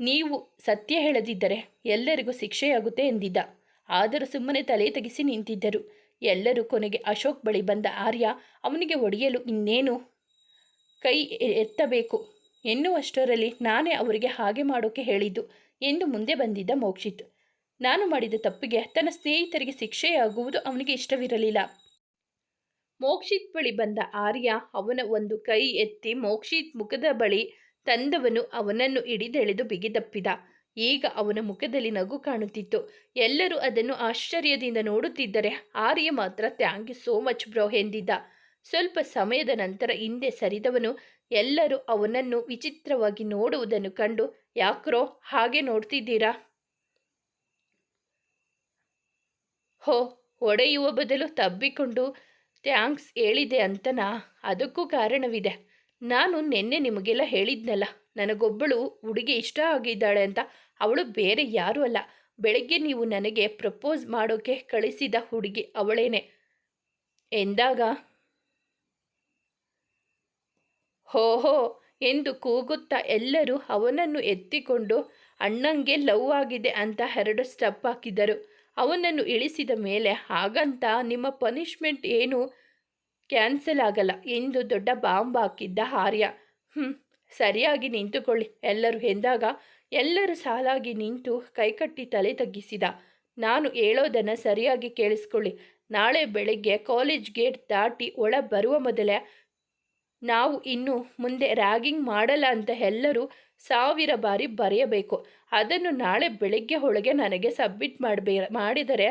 ನೀವು ಸತ್ಯ ಹೇಳದಿದ್ದರೆ ಎಲ್ಲರಿಗೂ ಶಿಕ್ಷೆಯಾಗುತ್ತೆ ಎಂದಿದ್ದ. ಆದರೂ ಸುಮ್ಮನೆ ತಲೆ ತೆಗೆಸಿ ನಿಂತಿದ್ದರು. ಎಲ್ಲರೂ ಕೊನೆಗೆ ಅಶೋಕ್ ಬಳಿ ಬಂದ ಆರ್ಯ, ಅವನಿಗೆ ಒಡೆಯಲು ಇನ್ನೇನು ಕೈ ಎತ್ತಬೇಕು? ಎನ್ನುವಷ್ಟರಲ್ಲಿ ನಾನೇ ಅವರಿಗೆ ಹಾಗೆ ಮಾಡೋಕೆ ಹೇಳಿದ್ದು ಎಂದು ಮುಂದೆ ಬಂದಿದ್ದ ಮೋಕ್ಷಿತ್. ನಾನು ಮಾಡಿದ ತಪ್ಪಿಗೆ ತನ್ನ ಸ್ನೇಹಿತರಿಗೆ ಶಿಕ್ಷೆಯಾಗುವುದು ಅವನಿಗೆ ಇಷ್ಟವಿರಲಿಲ್ಲ. ಮೋಕ್ಷಿತ್ ಬಳಿ ಬಂದ ಆರ್ಯ ಅವನ ಒಂದು ಕೈ ಎತ್ತಿ ಮೋಕ್ಷಿತ್ ಮುಖದ ಬಳಿ ತಂದವನು ಅವನನ್ನು ಹಿಡಿದೆಳೆದು ಬಿಗಿದಪ್ಪಿದ. ಈಗ ಅವನ ಮುಖದಲ್ಲಿ ನಗು ಕಾಣುತ್ತಿತ್ತು. ಎಲ್ಲರೂ ಅದನ್ನು ಆಶ್ಚರ್ಯದಿಂದ ನೋಡುತ್ತಿದ್ದರೆ ಆರ್ಯ ಮಾತ್ರ thank you so much bro ಎಂದಿದ್ದ. ಸ್ವಲ್ಪ ಸಮಯದ ನಂತರ ಹಿಂದೆ ಸರಿದವನು ಎಲ್ಲರೂ ಅವನನ್ನು ವಿಚಿತ್ರವಾಗಿ ನೋಡುವುದನ್ನು ಕಂಡು, ಯಾಕ್ರೋ, ಹಾಗೆ ನೋಡ್ತಿದ್ದೀರಾ? ಹೋ ಒಡೆಯುವ ಬದಲು ತಬ್ಬಿಕೊಂಡು ಥ್ಯಾಂಕ್ಸ್ ಹೇಳಿದೆ ಅಂತನಾ? ಅದಕ್ಕೂ ಕಾರಣವಿದೆ. ನಾನು ನಿನ್ನೆ ನಿಮಗೆಲ್ಲ ಹೇಳಿದ್ನಲ್ಲ, ನನಗೊಬ್ಬಳು ಹುಡುಗಿ ಇಷ್ಟ ಆಗಿದ್ದಾಳೆ ಅಂತ. ಅವಳು ಬೇರೆ ಯಾರೂ ಅಲ್ಲ. ಬೆಳಗ್ಗೆ ನೀವು ನನಗೆ ಪ್ರಪೋಸ್ ಮಾಡೋಕೆ ಕಳಿಸಿದ ಹುಡುಗಿ ಅವಳೇನೆ. ಎಂದಾಗ ಹೋ ಹೋ ಎಂದು ಕೂಗುತ್ತಾ ಎಲ್ಲರೂ ಅವನನ್ನು ಎತ್ತಿಕೊಂಡು, ಅಣ್ಣಂಗೆ ಲವ್ ಆಗಿದೆ ಅಂತ ಎರಡು ಸ್ಟೆಪ್ ಹಾಕಿದರು. ಅವನನ್ನು ಇಳಿಸಿದ ಮೇಲೆ, ಹಾಗಂತ ನಿಮ್ಮ ಪನಿಷ್ಮೆಂಟ್ ಏನು? ಕ್ಯಾನ್ಸಲ್ ಆಗಲ್ಲ. ಎಂದು ದೊಡ್ಡ ಬಾಂಬ್ ಹಾಕಿದ್ದ ಆರ್ಯ. ಹ್ಞೂ ಸರಿಯಾಗಿ ನಿಂತುಕೊಳ್ಳಿ. ಎಲ್ಲರೂ ಎಂದಾಗ ಎಲ್ಲರೂ ಸಾಲಾಗಿ ನಿಂತು ಕೈಕಟ್ಟಿ ತಲೆ ತಗ್ಗಿಸಿದ. ನಾನು ಹೇಳೋದನ್ನು ಸರಿಯಾಗಿ ಕೇಳಿಸ್ಕೊಳ್ಳಿ. ನಾಳೆ ಬೆಳಗ್ಗೆ ಕಾಲೇಜ್ ಗೇಟ್ ದಾಟಿ ಒಳ ಬರುವ ಮೊದಲೇ ನಾವು ಇನ್ನು ಮುಂದೆ ರ್ಯಾಗಿಂಗ್ ಮಾಡಲ್ಲ ಅಂತ ಎಲ್ಲರೂ ಸಾವಿರ ಬಾರಿ ಬರೆಯಬೇಕು. ಅದನ್ನು ನಾಳೆ ಬೆಳಗ್ಗೆ ಒಳಗೆ ನನಗೆ ಸಬ್ಮಿಟ್ ಮಾಡಬೇ ಮಾಡಿದರೆ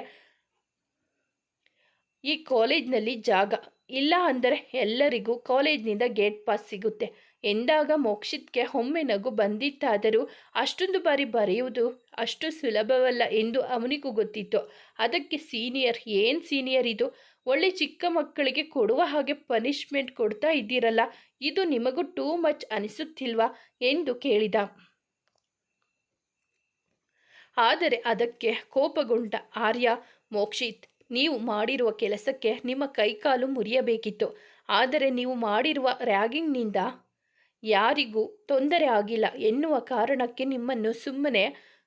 ಈ ಕಾಲೇಜ್ನಲ್ಲಿ ಜಾಗ ಇಲ್ಲ ಅಂದರೆ ಎಲ್ಲರಿಗೂ ಕಾಲೇಜ್ನಿಂದ ಗೇಟ್ ಪಾಸ್ ಸಿಗುತ್ತೆ. ಎಂದಾಗ ಮೋಕ್ಷಿತ್ಗೆ ಒಮ್ಮೆ ನಗು ಬಂದಿತ್ತಾದರೂ ಅಷ್ಟೊಂದು ಬಾರಿ ಬರೆಯುವುದು ಅಷ್ಟು ಸುಲಭವಲ್ಲ ಎಂದು ಅವನಿಗೂ ಗೊತ್ತಿತ್ತು. ಅದಕ್ಕೆ ಸೀನಿಯರ್, ಏನು ಸೀನಿಯರ್ ಇದು? ಒಳ್ಳೆ ಚಿಕ್ಕ ಮಕ್ಕಳಿಗೆ ಕೊಡುವ ಹಾಗೆ ಪನಿಷ್ಮೆಂಟ್ ಕೊಡ್ತಾ ಇದ್ದೀರಲ್ಲ, ಇದು ನಿಮಗೂ ಟೂ ಮಚ್ ಅನಿಸುತ್ತಿಲ್ವಾ? ಎಂದು ಕೇಳಿದ. ಆದರೆ ಅದಕ್ಕೆ ಕೋಪಗೊಂಡ ಆರ್ಯ, ಮೋಕ್ಷಿತ್ ನೀವು ಮಾಡಿರುವ ಕೆಲಸಕ್ಕೆ ನಿಮ್ಮ ಕೈಕಾಲು ಮುರಿಯಬೇಕಿತ್ತು. ಆದರೆ ನೀವು ಮಾಡಿರುವ ರ್ಯಾಗಿಂಗ್ನಿಂದ ಯಾರಿಗೂ ತೊಂದರೆ ಆಗಿಲ್ಲ ಎನ್ನುವ ಕಾರಣಕ್ಕೆ ನಿಮ್ಮನ್ನು ಸುಮ್ಮನೆ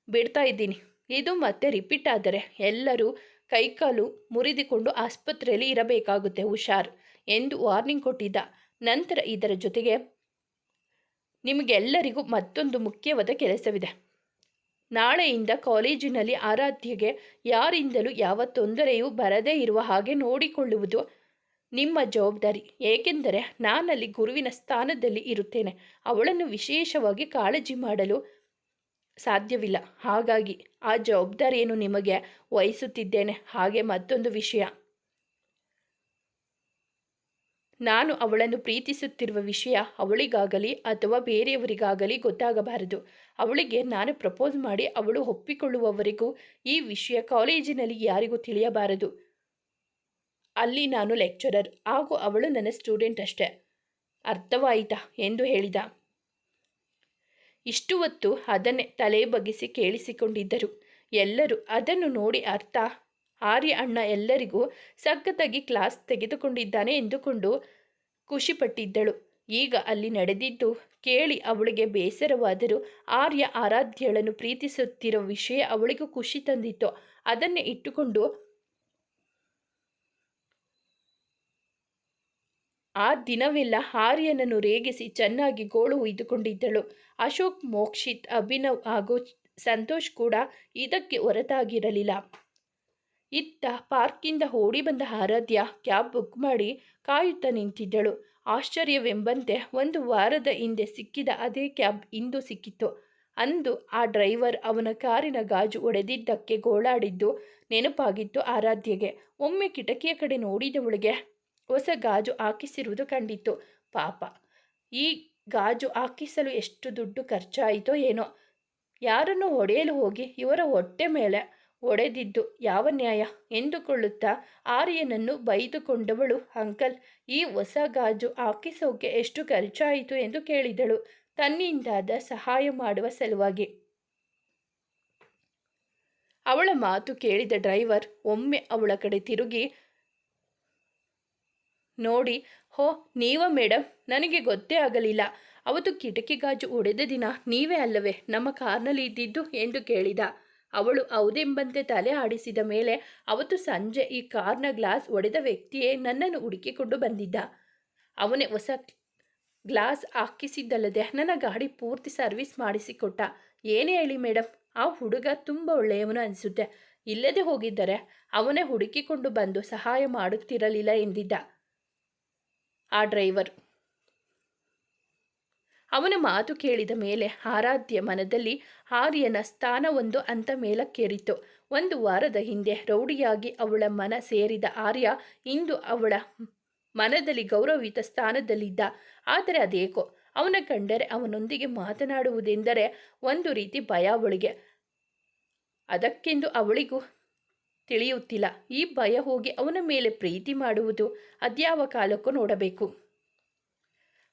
ಬಿಡ್ತಾ ಇದ್ದೀನಿ. ಇದು ಮತ್ತೆ ರಿಪೀಟ್ ಆದರೆ ಎಲ್ಲರೂ ಕೈಕಾಲು ಮುರಿದುಕೊಂಡು ಆಸ್ಪತ್ರೆಯಲ್ಲಿ ಇರಬೇಕಾಗುತ್ತೆ, ಹುಷಾರ್ ಎಂದು ವಾರ್ನಿಂಗ್ ಕೊಟ್ಟಿದ್ದ. ನಂತರ ಇದರ ಜೊತೆಗೆ ನಿಮಗೆಲ್ಲರಿಗೂ ಮತ್ತೊಂದು ಮುಖ್ಯವಾದ ಕೆಲಸವಿದೆ. ನಾಳೆಯಿಂದ ಕಾಲೇಜಿನಲ್ಲಿ ಆರಾಧ್ಯಗೆ ಯಾರಿಂದಲೂ ಯಾವ ತೊಂದರೆಯೂ ಬರದೇ ಇರುವ ಹಾಗೆ ನೋಡಿಕೊಳ್ಳುವುದು ನಿಮ್ಮ ಜವಾಬ್ದಾರಿ. ಏಕೆಂದರೆ ನಾನಲ್ಲಿ ಗುರುವಿನ ಸ್ಥಾನದಲ್ಲಿ ಇರುತ್ತೇನೆ. ಅವಳನ್ನು ವಿಶೇಷವಾಗಿ ಕಾಳಜಿ ಮಾಡಲು ಸಾಧ್ಯವಿಲ್ಲ. ಹಾಗಾಗಿ ಆ ಜವಾಬ್ದಾರಿಯನ್ನು ನಿಮಗೆ ವಹಿಸುತ್ತಿದ್ದೇನೆ. ಹಾಗೆ ಮತ್ತೊಂದು ವಿಷಯ. ನಾನು ಅವಳನ್ನು ಪ್ರೀತಿಸುತ್ತಿರುವ ವಿಷಯ ಅವಳಿಗಾಗಲಿ ಅಥವಾ ಬೇರೆಯವರಿಗಾಗಲಿ ಗೊತ್ತಾಗಬಾರದು. ಅವಳಿಗೆ ನಾನು ಪ್ರಪೋಸ್ ಮಾಡಿ ಅವಳು ಒಪ್ಪಿಕೊಳ್ಳುವವರೆಗೂ ಈ ವಿಷಯ ಕಾಲೇಜಿನಲ್ಲಿ ಯಾರಿಗೂ ತಿಳಿಯಬಾರದು. ಅಲ್ಲಿ ನಾನು ಲೆಕ್ಚರರ್, ಹಾಗೂ ಅವಳು ನನ್ನ ಸ್ಟೂಡೆಂಟ್ ಅಷ್ಟೇ. ಅರ್ಥವಾಯಿತಾ? ಎಂದು ಹೇಳಿದ. ಇಷ್ಟು ಹೊತ್ತು ಅದನ್ನೇ ತಲೆ ಬಗ್ಗಿಸಿ ಕೇಳಿಸಿಕೊಂಡಿದ್ದರು. ಎಲ್ಲರೂ ಅದನ್ನು ನೋಡಿ ಅರ್ಥ ಆರ್ಯ ಅಣ್ಣ ಎಲ್ಲರಿಗೂ ಸಖತ್ತಾಗಿ ಕ್ಲಾಸ್ ತೆಗೆದುಕೊಂಡಿದ್ದಾನೆ ಎಂದುಕೊಂಡು ಖುಷಿಪಟ್ಟಿದ್ದಳು. ಈಗ ಅಲ್ಲಿ ನಡೆದಿದ್ದು ಕೇಳಿ ಅವಳಿಗೆ ಬೇಸರವಾದರೂ ಆರ್ಯ ಆರಾಧ್ಯಳನ್ನು ಪ್ರೀತಿಸುತ್ತಿರೋ ವಿಷಯ ಅವಳಿಗೂ ಖುಷಿ ತಂದಿತ್ತು. ಅದನ್ನೇ ಇಟ್ಟುಕೊಂಡು ಆ ದಿನವೆಲ್ಲ ಆರ್ಯನನ್ನು ರೇಗಿಸಿ ಚೆನ್ನಾಗಿ ಗೋಳು ಒಯ್ದುಕೊಂಡಿದ್ದಳು ಅಶೋಕ್, ಮೋಕ್ಷಿತ್, ಅಭಿನವ್ ಹಾಗೂ ಸಂತೋಷ್ ಕೂಡ ಇದಕ್ಕೆ ಹೊರತಾಗಿರಲಿಲ್ಲ. ಇತ್ತ ಪಾರ್ಕಿಂದ ಓಡಿ ಬಂದ ಆರಾಧ್ಯ ಕ್ಯಾಬ್ ಬುಕ್ ಮಾಡಿ ಕಾಯುತ್ತಾ ನಿಂತಿದ್ದಳು. ಆಶ್ಚರ್ಯವೆಂಬಂತೆ ಒಂದು ವಾರದ ಹಿಂದೆ ಸಿಕ್ಕಿದ ಅದೇ ಕ್ಯಾಬ್ ಇಂದು ಸಿಕ್ಕಿತ್ತು. ಅಂದು ಆ ಡ್ರೈವರ್ ಅವನ ಕಾರಿನ ಗಾಜು ಒಡೆದಿದ್ದಕ್ಕೆ ಗೋಳಾಡಿದ್ದು ನೆನಪಾಗಿತ್ತು ಆರಾಧ್ಯಗೆ. ಒಮ್ಮೆ ಕಿಟಕಿಯ ಕಡೆ ನೋಡಿದವಳಿಗೆ ಹೊಸ ಗಾಜು ಹಾಕಿಸಿರುವುದು ಕಂಡಿತ್ತು. ಪಾಪ, ಈ ಗಾಜು ಹಾಕಿಸಲು ಎಷ್ಟು ದುಡ್ಡು ಖರ್ಚಾಯಿತೋ ಏನೋ. ಯಾರನ್ನು ಹೊಡೆಯಲು ಹೋಗಿ ಇವರ ಹೊಟ್ಟೆ ಮೇಲೆ ಒಡೆದಿದ್ದು ಯಾವ ನ್ಯಾಯ? ಎಂದುಕೊಳ್ಳುತ್ತಾ ಆರ್ಯನನ್ನು ಬೈದುಕೊಂಡವಳು ಅಂಕಲ್. ಈ ಹೊಸ ಗಾಜು ಹಾಕಿಸೋಕೆ ಎಷ್ಟು ಖರ್ಚಾಯಿತು ಎಂದು ಕೇಳಿದಳು. ತನ್ನಿಂದಾದ ಸಹಾಯ ಮಾಡುವ ಸಲುವಾಗಿ. ಅವಳ ಮಾತು ಕೇಳಿದ ಡ್ರೈವರ್ ಒಮ್ಮೆ ಅವಳ ಕಡೆ ತಿರುಗಿ, ನೋಡಿ, ಹೋ, ನೀವ ಮೇಡಮ್ ನನಗೆ ಗೊತ್ತೇ ಆಗಲಿಲ್ಲ. ಅವತ್ತು ಕಿಟಕಿ ಗಾಜು ಒಡೆದ ದಿನ ನೀವೇ ಅಲ್ಲವೇ? ನಮ್ಮ ಕಾರ್ನಲ್ಲಿ ಇದ್ದಿದ್ದು? ಎಂದು ಕೇಳಿದ. ಅವಳು ಹೌದೆಂಬಂತೆ ತಲೆ ಆಡಿಸಿದ ಮೇಲೆ ಅವತ್ತು ಸಂಜೆ ಈ ಕಾರ್ನ ಗ್ಲಾಸ್ ಒಡೆದ ವ್ಯಕ್ತಿಯೇ ನನ್ನನ್ನು ಹುಡುಕಿಕೊಂಡು ಬಂದಿದ್ದ. ಅವನೇ ಹೊಸ ಗ್ಲಾಸ್ ಹಾಕಿಸಿದ್ದಲ್ಲದೆ ನನ್ನ ಗಾಡಿ ಪೂರ್ತಿ ಸರ್ವಿಸ್ ಮಾಡಿಸಿಕೊಟ್ಟ. ಏನೇ ಹೇಳಿ ಮೇಡಮ್ ಆ ಹುಡುಗ ತುಂಬ ಒಳ್ಳೆಯವನು ಅನಿಸುತ್ತೆ. ಇಲ್ಲದೆ ಹೋಗಿದ್ದರೆ ಅವನೇ ಹುಡುಕಿಕೊಂಡು ಬಂದು ಸಹಾಯ ಮಾಡುತ್ತಿರಲಿಲ್ಲ ಎಂದಿದ್ದ. ಆ ಡ್ರೈವರ್ ಅವನ ಮಾತು ಕೇಳಿದ ಮೇಲೆ ಆರಾಧ್ಯ ಮನದಲ್ಲಿ ಆರ್ಯನ ಸ್ಥಾನವೊಂದು ಅಂತ ಮೇಲಕ್ಕೇರಿತು. ಒಂದು ವಾರದ ಹಿಂದೆ ರೌಡಿಯಾಗಿ ಅವಳ ಮನ ಸೇರಿದ ಆರ್ಯ ಇಂದು ಅವಳ ಮನದಲ್ಲಿ ಗೌರವಿತ ಸ್ಥಾನದಲ್ಲಿದ್ದ. ಆದರೆ ಅದೇಕೋ, ಅವನ ಕಂಡರೆ ಅವನೊಂದಿಗೆ ಮಾತನಾಡುವುದೆಂದರೆ ಒಂದು ರೀತಿ ಭಯ ಅವಳಿಗೆ. ಅದಕ್ಕೆಂದು ಅವಳಿಗೂ ತಿಳಿಯುತ್ತಿಲ್ಲ. ಈ ಭಯ ಹೋಗಿ ಅವನ ಮೇಲೆ ಪ್ರೀತಿ ಮಾಡುವುದು ಅದ್ಯಾವ ಕಾಲಕ್ಕೂ ನೋಡಬೇಕು.